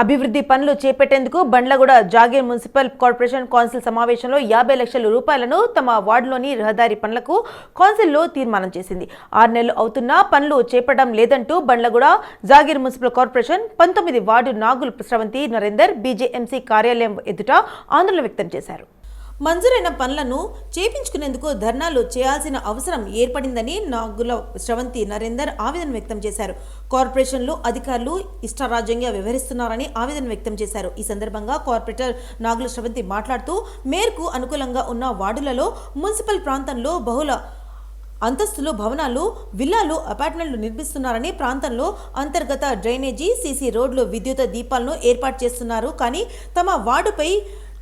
అభివృద్ధి పనులు చేపట్టేందుకు Bandlaguda Jagir municipal corporation council సమావేశంలో యాభై లక్షల రూపాయలను తమ వార్డులోని రహదారి పనులకు కౌన్సిల్లో తీర్మానం చేసింది. ఆరు నెలలు అవుతున్నా పనులు చేపట్టడం లేదంటూ బండ్లగూడ జాగీర్ మున్సిపల్ కార్పొరేషన్ పంతొమ్మిది వార్డు నాగుల్ స్రవంతి నరేందర్ బీజేఎంసీ కార్యాలయం ఎదుట ఆందోళన వ్యక్తం చేశారు. మంజూరైన పనులను చేపించుకునేందుకు ధర్నాలు చేయాల్సిన అవసరం ఏర్పడిందని నాగుల శ్రవంతి నరేందర్ ఆవేదన వ్యక్తం చేశారు. కార్పొరేషన్లు అధికారులు ఇష్టారాజ్యంగా వ్యవహరిస్తున్నారని ఆవేదన వ్యక్తం చేశారు. ఈ సందర్భంగా కార్పొరేటర్ నాగుల శ్రవంతి మాట్లాడుతూ మేరకు అనుకూలంగా ఉన్న వార్డులలో మున్సిపల్ ప్రాంతంలో బహుళ అంతస్తులు భవనాలు విల్లాలు అపార్ట్మెంట్లు నిర్మిస్తున్నారని ప్రాంతంలో అంతర్గత డ్రైనేజీ సీసీ రోడ్లు విద్యుత్ దీపాలను ఏర్పాటు చేస్తున్నారు. కానీ తమ వార్డుపై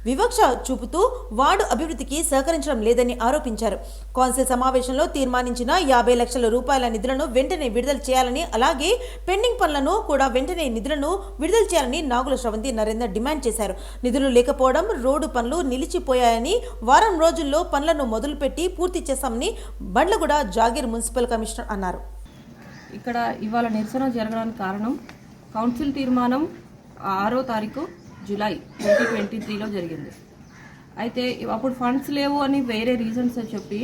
వివక్ష చూపుతూ వార్డు అభివృద్ధికి సహకరించడం లేదని ఆరోపించారు. కౌన్సిల్ సమావేశంలో తీర్మానించిన యాభై లక్షల రూపాయల నిధులను వెంటనే విడుదల చేయాలని అలాగే పెండింగ్ పనులను కూడా వెంటనే నిధులను విడుదల చేయాలని నాగుల శ్రవంతి నరేందర్ డిమాండ్ చేశారు. నిధులు లేకపోవడం రోడ్డు పనులు నిలిచిపోయాయని వారం రోజుల్లో పనులను మొదలుపెట్టి పూర్తి చేశామని బండ్లగూడ జాగీర్ మున్సిపల్ కమిషనర్ అన్నారు. ఇక్కడ ఇవాళ నిరసన జరగడానికి కారణం కౌన్సిల్ తీర్మానం ఆరో తారీఖు జూలై ట్వంటీ ట్వంటీ త్రీలో జరిగింది. అయితే అప్పుడు ఫండ్స్ లేవు అని వేరే రీజన్స్ చెప్పి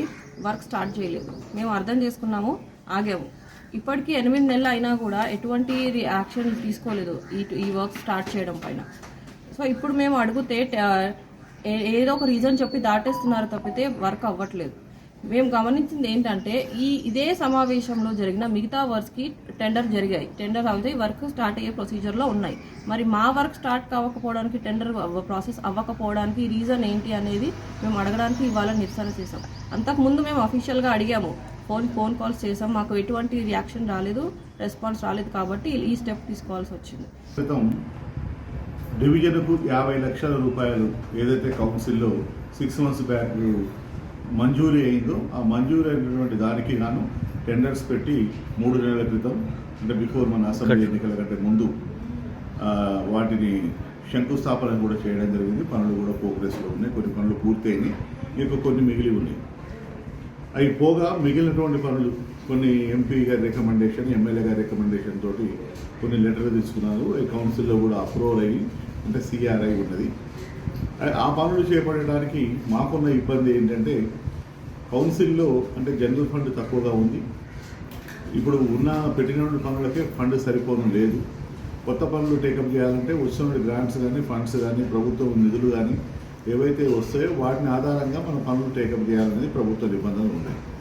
వర్క్ స్టార్ట్ చేయలేదు. మేము అర్థం చేసుకున్నాము ఆగాము. ఇప్పటికీ ఎనిమిది నెలలు అయినా కూడా ఎటువంటి యాక్షన్ తీసుకోలేదు ఈ ఈ వర్క్ స్టార్ట్ చేయడం పైన. సో ఇప్పుడు మేము అడిగితే ఏదో ఒక రీజన్ చెప్పి దాటేస్తున్నారు తప్పితే వర్క్ అవ్వట్లేదు. మేము గమనించింది ఏంటంటే ఈ ఇదే సమావేశంలో జరిగిన మిగతా వర్క్స్కి టెండర్ జరిగాయి. టెండర్ అవుతాయి వర్క్ స్టార్ట్ అయ్యే ప్రొసీజర్లో ఉన్నాయి. మరి మా వర్క్ స్టార్ట్ కావకపోవడానికి టెండర్ ప్రాసెస్ అవ్వకపోవడానికి రీజన్ ఏంటి అనేది మేము అడగడానికి ఇవాళ నిరసన చేసాం అంతకుముందు మేము అఫీషియల్గా అడిగాము. ఫోన్ ఫోన్ కాల్స్ చేసాం మాకు ఎటువంటి రియాక్షన్ రాలేదు రెస్పాన్స్ రాలేదు కాబట్టి ఈ స్టెప్ తీసుకోవాల్సి వచ్చింది. డివిజన్కు యాభై లక్షల రూపాయలు ఏదైతే కౌన్సిల్లో సిక్స్ మంత్స్ బ్యాక్ మంజూరీ అయిందో ఆ మంజూరీ అయినటువంటి దానికి గాను టెండర్స్ పెట్టి మూడు నెలల క్రితం అంటే బిఫోర్ మన అసెంబ్లీ ఎన్నికల కంటే ముందు వాటిని శంకుస్థాపన కూడా చేయడం జరిగింది. పనులు కూడా ప్రోగ్రెస్లో ఉన్నాయి. కొన్ని పనులు పూర్తయినాయి. ఇంకా కొన్ని మిగిలి ఉన్నాయి. అవి పోగా మిగిలినటువంటి పనులు కొన్ని ఎంపీ గారి రికమెండేషన్ ఎమ్మెల్యే గారి రికమెండేషన్ తోటి కొన్ని లెటర్లు తీసుకున్నారు. ఈ కౌన్సిల్లో కూడా అప్రూవల్ అయ్యి అంటే సిఆర్ఐ ఉన్నది. ఆ పనులు చేపట్టడానికి మాకున్న ఇబ్బంది ఏంటంటే కౌన్సిల్లో అంటే జనరల్ ఫండ్ తక్కువగా ఉంది. ఇప్పుడు ఉన్న పెట్టిన పనులకే ఫండ్ సరిపోవడం లేదు. కొత్త పనులు టేకప్ చేయాలంటే వచ్చిన గ్రాంట్స్ కానీ ఫండ్స్ కానీ ప్రభుత్వం నిధులు కానీ ఏవైతే వస్తాయో వాటిని ఆధారంగా మనం పనులు టేకప్ చేయాలనేది ప్రభుత్వ నిబంధనలు ఉన్నాయి.